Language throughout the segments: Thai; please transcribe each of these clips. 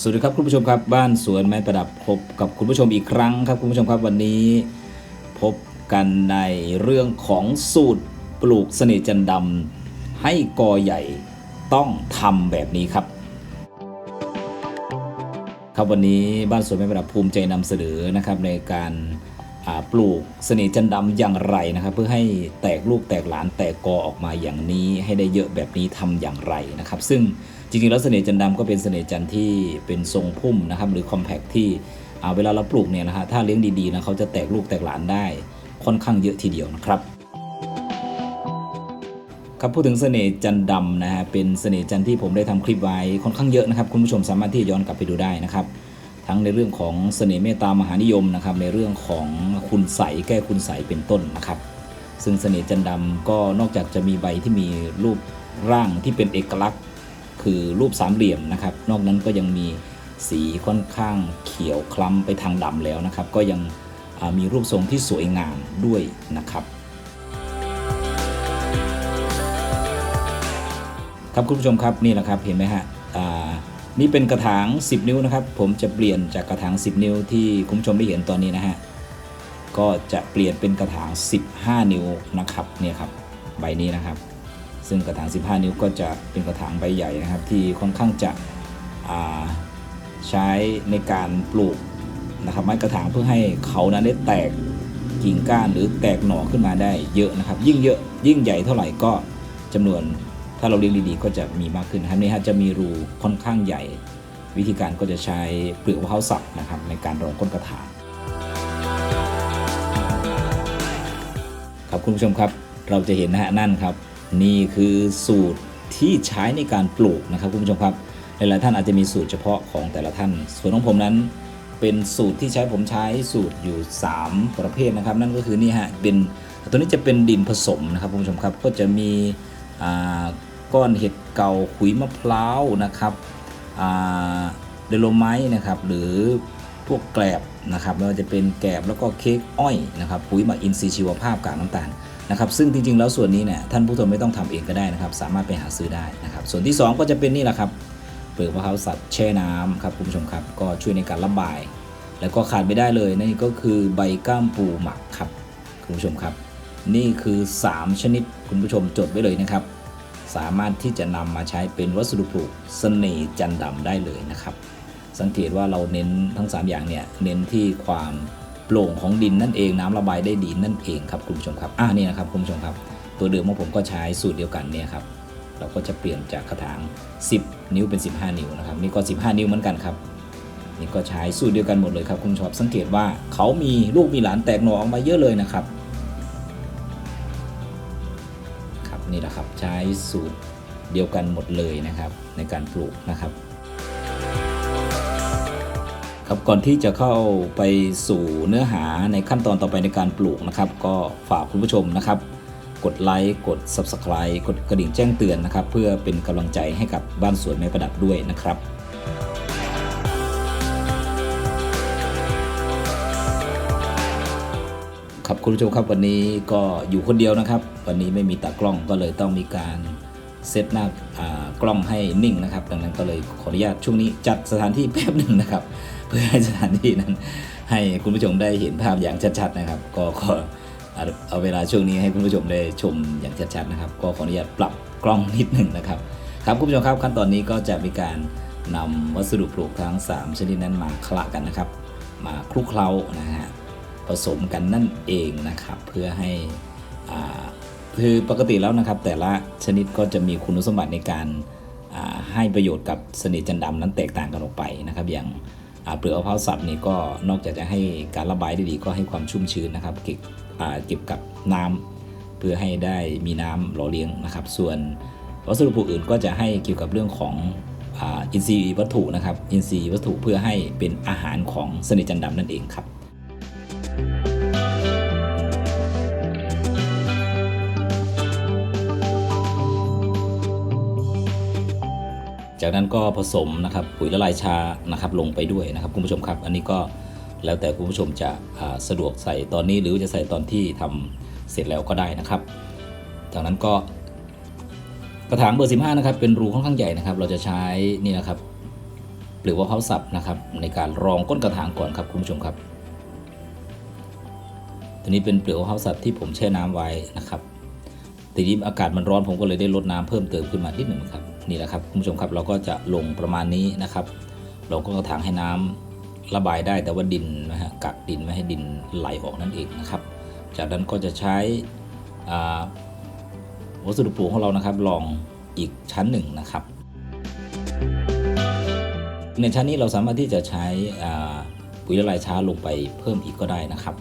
สวัสดีครับคุณผู้ชมครับบ้านสวนไม้ประดับพบกับคุณผู้ชมอีกครั้งครับคุณผู้ชมครับวันนี้พบกันในเรื่องของสูตรปลูกเสน่ห์จันดำให้กอใหญ่ต้องทำแบบนี้ครับ ครับวันนี้บ้านสวนไม้ประดับภูมิใจนำเสนอนะครับในการปลูกเสน่ห์จันดำอย่างไรนะครับ เพื่อให้แตกลูกแตกหลานแตกกอออกมาอย่างนี้ ให้ได้เยอะแบบนี้ทำอย่างไรนะครับ ซึ่ง จริงๆแล้วเสน่ห์จันดำก็เป็นเสน่ห์จันที่เป็นทรงพุ่มนะครับหรือคอมแพคที่เวลาเราปลูกเนี่ยนะฮะถ้าเลี้ยงดีๆนะเขาจะแตกลูกแตกหลานได้ค่อนข้างเยอะทีเดียวนะครับครับพูดถึงเสน่ห์จันดำนะฮะเป็นเสน่ห์จันที่ผมได้ทำคลิปไว้ค่อนข้างเยอะนะครับคุณผู้ชมสามารถที่ย้อนกลับไปดูได้นะครับ ทั้งในเรื่องของเสน่ห์เมตตามหานิยมนะครับในเรื่องของคุณใสแก้คุณใสเป็นต้นนะครับซึ่งเสน่ห์จันดำก็นอกจากจะมีใบที่มีรูปร่างที่เป็นเอกลักษณ์ คือรูปสามเหลี่ยมนะครับ นอกนั้นก็ยังมีสีค่อนข้างเขียวคล้ำไปทางดำแล้วนะครับ ก็ยังมีรูปทรงที่สวยงามด้วยนะครับ ครับคุณผู้ชมครับนี่แหละครับเห็นไหมฮะนี่เป็นกระถาง 10 นิ้วนะครับ ผมจะเปลี่ยนจากกระถาง 10 นิ้วที่คุณผู้ชมได้เห็นตอนนี้นะฮะก็จะเปลี่ยนเป็นกระถาง 15 นิ้วนะครับเนี่ยครับใบนี้นะครับ ซึ่งกระถาง 15 นิ้วก็จะเป็นกระถางใบใหญ่นะครับ ที่ค่อนข้างจะใช้ในการปลูกนะครับไม้กระถางเพื่อให้เขานั้นได้แตกกิ่งก้านหรือแตกหน่อขึ้นมาได้เยอะนะครับ ยิ่งเยอะยิ่งใหญ่เท่าไหร่ก็จำนวนถ้าเราเลี้ยงดีๆ ก็จะมีมากขึ้นนะครับนี่ฮะจะมีรูค่อนข้างใหญ่ วิธีการก็จะใช้เปลือกมะพร้าวสับนะครับในการรองก้นกระถางครับคุณผู้ชมครับเราจะเห็นนะฮะนั่นครับ นี่คือสูตรที่ใช้ในการปลูกนะครับคุณผู้ชมครับหลายๆท่านอาจจะมีสูตรเฉพาะของแต่ละท่าน ส่วนของผมนั้น เป็นสูตรที่ใช้ผมใช้สูตรอยู่ 3 ประเภทนะครับ นั่นก็คือนี่ฮะเป็นตัวนี้จะเป็นดินผสมนะครับคุณผู้ชมครับก็จะมีก้อนเห็ดเก่าขุยมะพร้าวนะครับเดโลไมต์นะครับหรือพวกแกลบนะครับไม่ว่าจะเป็นแกลบแล้วก็เค้กอ้อยนะครับปุ๋ยหมักอินทรีย์ชีวภาพกากน้ำตาล นะครับซึ่งจริงๆแล้วส่วนนี้เนี่ยท่านผู้ชมไม่ต้องทำเองก็ได้นะครับ สามารถไปหาซื้อได้นะครับ ส่วนที่ 2 ก็จะเป็นนี่แหละครับเปลือกมะพร้าวสับแช่น้ำครับคุณผู้ชมครับ ก็ช่วยในการระบาย แล้วก็ขาดไม่ได้เลยนั่นก็คือใบก้ามปูหมักครับคุณผู้ชมครับ นี่คือ 3 ชนิดคุณผู้ชมจดไว้เลยนะครับ สามารถที่จะนำมาใช้เป็นวัสดุปลูกเสน่ห์จันทร์ดำได้เลยนะครับ สังเกตว่าเราเน้นทั้ง 3 อย่างเนี่ยเน้นที่ความ โปร่งของดินนั่นเองน้ำระบายได้ดีนั่นเองครับคุณผู้ชมครับอ่านี่นะครับคุณผู้ชมครับ ตัวเดิมของผมก็ใช้สูตรเดียวกันเนี่ยครับเราก็จะเปลี่ยนจากกระถาง 10 นิ้วเป็น 15 นิ้วนะครับนี่ก็ 15 นิ้วเหมือนกันครับนี่ก็ใช้สูตรเดียวกันหมดเลยครับคุณผู้ชมครับสังเกตว่าเขามีลูกมีหลานแตกหน่อออกมาเยอะเลยนะครับครับนี่แหละครับใช้สูตรเดียวกันหมดเลยนะครับในการปลูกนะครับ ครับก่อนที่จะเข้าไปสู่เนื้อหาในขั้นตอนต่อไปในการปลูกนะครับ ก็ฝากคุณผู้ชมนะครับ กดไลค์กด Subscribe กดกระดิ่งแจ้งเตือนนะครับ เพื่อเป็นกำลังใจให้กับบ้านสวนไม้ประดับด้วยนะครับครับคุณผู้ชมครับวันนี้ก็อยู่คนเดียวนะครับ วันนี้ไม่มีตากล้องก็เลยต้องมีการเซตหน้าอ่ากล้องให้นิ่งนะครับ ดังนั้นก็เลยขออนุญาตช่วงนี้จัดสถานที่แป๊บหนึ่งนะครับ เพื่อให้สถานที่นั้น ให้คุณผู้ชมได้เห็นภาพอย่างชัดๆนะครับ ก็ขอเอาเวลาช่วงนี้ให้คุณผู้ชมได้ชมอย่างชัดๆนะครับ ก็ขออนุญาตปรับกล้องนิดหนึ่งนะครับ ครับคุณผู้ชมครับขั้นตอนนี้ก็จะมีการนำวัสดุปลูกทั้ง 3 ชนิดนั้นมาคละกันนะครับ มาคลุกเคล้านะฮะผสมกันนั่นเองนะครับ เพื่อให้อ่าคือปกติแล้วนะครับ แต่ละชนิดก็จะมีคุณสมบัติในการให้ประโยชน์กับสนิทจันดำนั้นแตกต่างกันออกไปนะครับ อย่าง เปลือกมะพร้าวสับนี่ก็นอกจากจะให้การระบายได้ดีก็ให้ความชุ่มชื้นนะครับ เก็บเก็บกับน้ำเพื่อให้ได้มีน้ำหล่อเลี้ยงนะครับ ส่วนวัสดุปลูกอื่นก็จะให้เกี่ยวกับเรื่องของอินทรีย์วัตถุนะครับ อินทรีย์วัตถุเพื่อให้เป็นอาหารของสนิทจันดำนั่นเองครับ จากนั้นก็ผสมนะครับปุ๋ยละลายชานะครับลงไปด้วยนะครับคุณผู้ชมครับ อันนี้ก็แล้วแต่คุณผู้ชมจะสะดวกใส่ตอนนี้หรือจะใส่ตอนที่ทำเสร็จแล้วก็ได้นะครับ จากนั้นก็กระถางเบอร์ 15 นะครับ เป็นรูค่อนข้างใหญ่นะครับ เราจะใช้นี่นะครับเปลือกมะพร้าสับนะครับ ในการรองก้นกระถางก่อนครับคุณผู้ชมครับตัวนี้เป็นเปลือกมะพร้าวสับที่ผมแช่น้ำไว้นะครับ ทีนี้อากาศมันร้อนผมก็เลยได้ลดน้ำเพิ่มเติมขึ้นมานิดหนึ่งครับนี่แหละครับคุณผู้ชมครับเราก็จะลงประมาณนี้นะครับลงก้นกระถางให้น้ำระบายได้แต่ว่าดินนะฮะกักดินไม่ให้ดินไหลออกนั่นเองนะครับ จากนั้นก็จะใช้อ่าวัสดุปลูกของเรานะครับลองอีกชั้นหนึ่งนะครับ ในชั้นนี้เราสามารถที่จะใช้ปุ๋ยละลายช้าลงไปเพิ่มอีกก็ได้นะครับ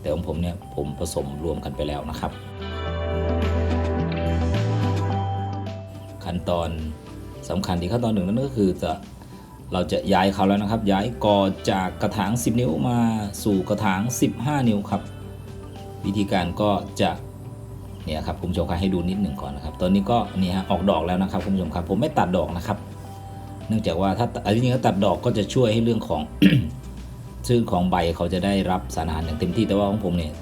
แต่ของผมเนี่ยผมผสมรวมกันไปแล้วนะครับ ขั้นตอนสำคัญที่ขั้นตอนหนึ่งนั่นก็คือจะเราจะย้ายเขาแล้วนะครับ ย้ายกอจากกระถาง 10 นิ้วมาสู่กระถาง 15 นิ้วครับ วิธีการก็จะเนี่ยครับคุณผู้ชมครับให้ดูนิดหนึ่งก่อนนะครับ ตอนนี้ก็นี่ฮะออกดอกแล้วนะครับคุณผู้ชมครับผมไม่ตัดดอกนะครับ เนื่องจากว่าถ้าอันนี้ก็ตัดดอกก็จะช่วยให้เรื่องของซึ่งของใบเขาจะได้รับสารอาหารอย่างเต็มที่แต่ว่าของผมเนี่ย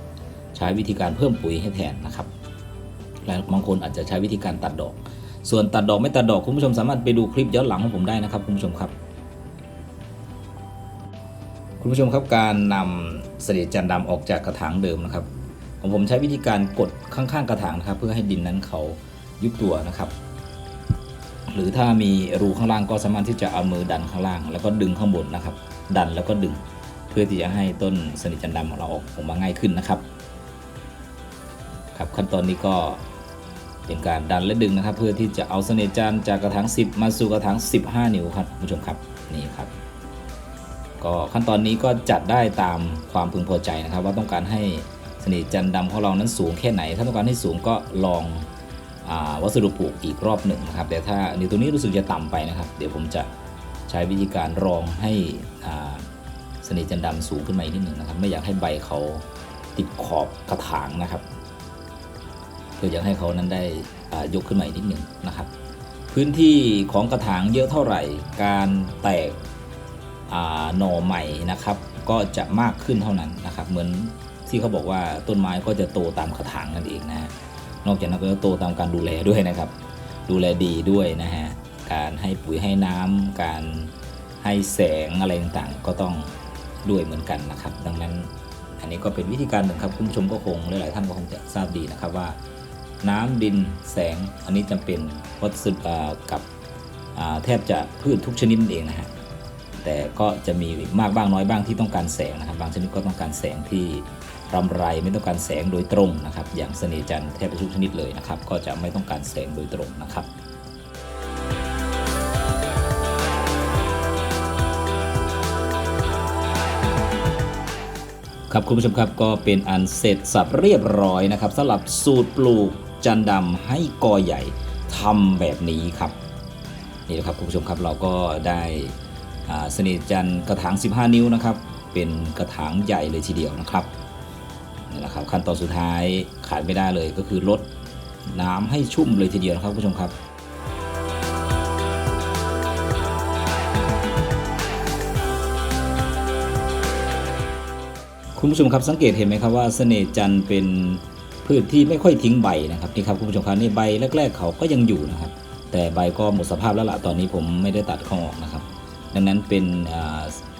ใช้วิธีการเพิ่มปุ๋ยให้แทนนะครับ และบางคนอาจจะใช้วิธีการตัดดอก ส่วนตัดดอกไม่ตัดดอกคุณผู้ชมสามารถไปดูคลิปย้อนหลังของผมได้นะครับคุณผู้ชมครับ คุณผู้ชมครับการนำเสลดจันทร์ดำออกจากกระถางเดิมนะครับของผมใช้วิธีการกดข้างๆกระถางนะครับ เพื่อให้ดินนั้นเขายุบตัวนะครับ หรือถ้ามีรูข้างล่างก็สามารถที่จะเอามือดันข้างล่าง แล้วก็ดึงข้างบนนะครับ ดันแล้วก็ดึงเพื่อที่จะให้ต้นสนิทจันดำของเราออกออกมาง่ายขึ้นนะครับ ครับขั้นตอนนี้ก็ เป็นการดันและดึงนะครับ เพื่อที่จะเอาเสน่ห์จันจากกระถาง 10 มาสู่กระถาง 15 นิ้วครับคุณผู้ชมครับนี่ครับ ก็ขั้นตอนนี้ก็จัดได้ตามความพึงพอใจนะครับ ว่าต้องการให้เสน่ห์จันทร์ดำของเรานั้นสูงแค่ไหน ถ้าต้องการให้สูงก็ลองอวัสดุปลูกอีกรอบหนึ่งนะครับ แต่ถ้าในตัวนี้รู้สึกจะต่ำไปนะครับ เดี๋ยวผมจะใช้วิธีการรองให้อ่าเสน่ห์จันทร์ดำสูงขึ้นมาอีกนิดหนึ่งนะครับ ไม่อยากให้ใบเขาติดขอบกระถางนะครับ เพื่ออยากให้เขานั้นได้ยกขึ้นมาอีกนิดหนึ่งนะครับ พื้นที่ของกระถางเยอะเท่าไหร่ การแตกหน่อใหม่นะครับ ก็จะมากขึ้นเท่านั้นนะครับ เหมือนที่เขาบอกว่าต้นไม้ก็จะโตตามกระถางนั่นเองนะฮะนอกจากนั้นก็จะโตตามการดูแลด้วยนะครับ ดูแลดีด้วยนะฮะการให้ปุ๋ยให้น้ำการให้แสงอะไรต่างๆ ก็ต้องด้วยเหมือนกันนะครับ ดังนั้นอันนี้ก็เป็นวิธีการหนึ่งครับคุณผู้ชมก็คงหลายๆท่านก็คงจะทราบดีนะครับว่า น้ำดินแสงอันนี้จำเป็นวัสดุกับแทบจะพืชทุกชนิดเองนะฮะแต่ก็จะมีมากบ้างน้อยบ้างที่ต้องการแสงนะครับ บางชนิดก็ต้องการแสงที่รำไรไม่ต้องการแสงโดยตรงนะครับ อย่างเสน่จันแทบจะทุกชนิดเลยนะครับ ก็จะไม่ต้องการแสงโดยตรงนะครับครับคุณผู้ชมครับก็เป็นอันเสร็จสับเรียบร้อยนะครับสำหรับสูตรปลูก จันดำให้กอใหญ่ทำแบบนี้ครับ นี่นะครับคุณผู้ชมครับเราก็ได้เสน่ห์จันกระถาง 15 นิ้วนะครับ เป็นกระถางใหญ่เลยทีเดียวนะครับนี่แหละครับขั้นตอนสุดท้ายขาดไม่ได้เลยก็คือลดน้ำให้ชุ่มเลยทีเดียวนะครับคุณผู้ชมครับคุณผู้ชมครับสังเกตเห็นไหมครับว่าเสน่ห์จันเป็น พืชที่ไม่ค่อยทิ้งใบนะครับนี่ครับคุณผู้ชมครับนี่ใบแรก ๆ เขาก็ยังอยู่นะครับ แต่ใบก็หมดสภาพแล้วล่ะตอนนี้ผมไม่ได้ตัดเขาออกนะครับ ดังนั้นเป็น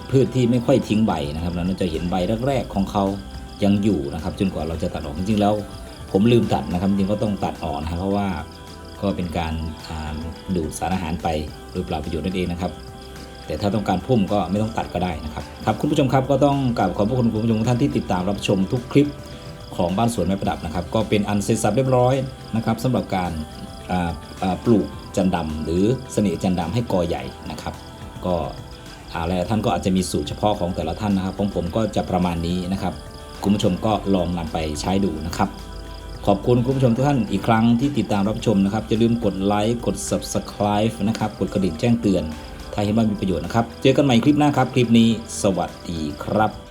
พืชที่ไม่ค่อยทิ้งใบนะครับเราจะเห็นใบแรกๆของเขายังอยู่นะครับจนกว่าเราจะตัดออกจริงๆแล้ว ผมลืมตัดนะครับจริงก็ต้องตัดออกนะครับเพราะว่าก็เป็นการดูดสารอาหารไปโดยเปล่าประโยชน์นั่นเองนะครับแต่ถ้าต้องการพุ่มก็ไม่ต้องตัดก็ได้นะครับครับคุณผู้ชมครับก็ต้องกราบขอบพระคุณคุณผู้ชมทุกท่านที่ติดตามรับชมทุกคลิป ของบ้านสวนไม้ประดับนะครับ ก็เป็นอันเสร็จสับเรียบร้อยนะครับสำหรับการปลูกจันดำหรือเสน่ห์จันดำให้กอใหญ่นะครับ ก็อะไรท่านก็อาจจะมีสูตรเฉพาะของแต่ละท่านนะครับของผมก็จะประมาณนี้นะครับคุณผู้ชมก็ลองนำไปใช้ดูนะครับ ขอบคุณคุณผู้ชมทุกท่านอีกครั้งที่ติดตามรับชมนะครับอย่าลืมกดไลค์กด subscribe นะครับกดกระดิ่งแจ้งเตือนถ้าเห็นว่ามีประโยชน์นะครับ เจอกันใหม่คลิปหน้าครับ คลิปนี้ สวัสดีครับ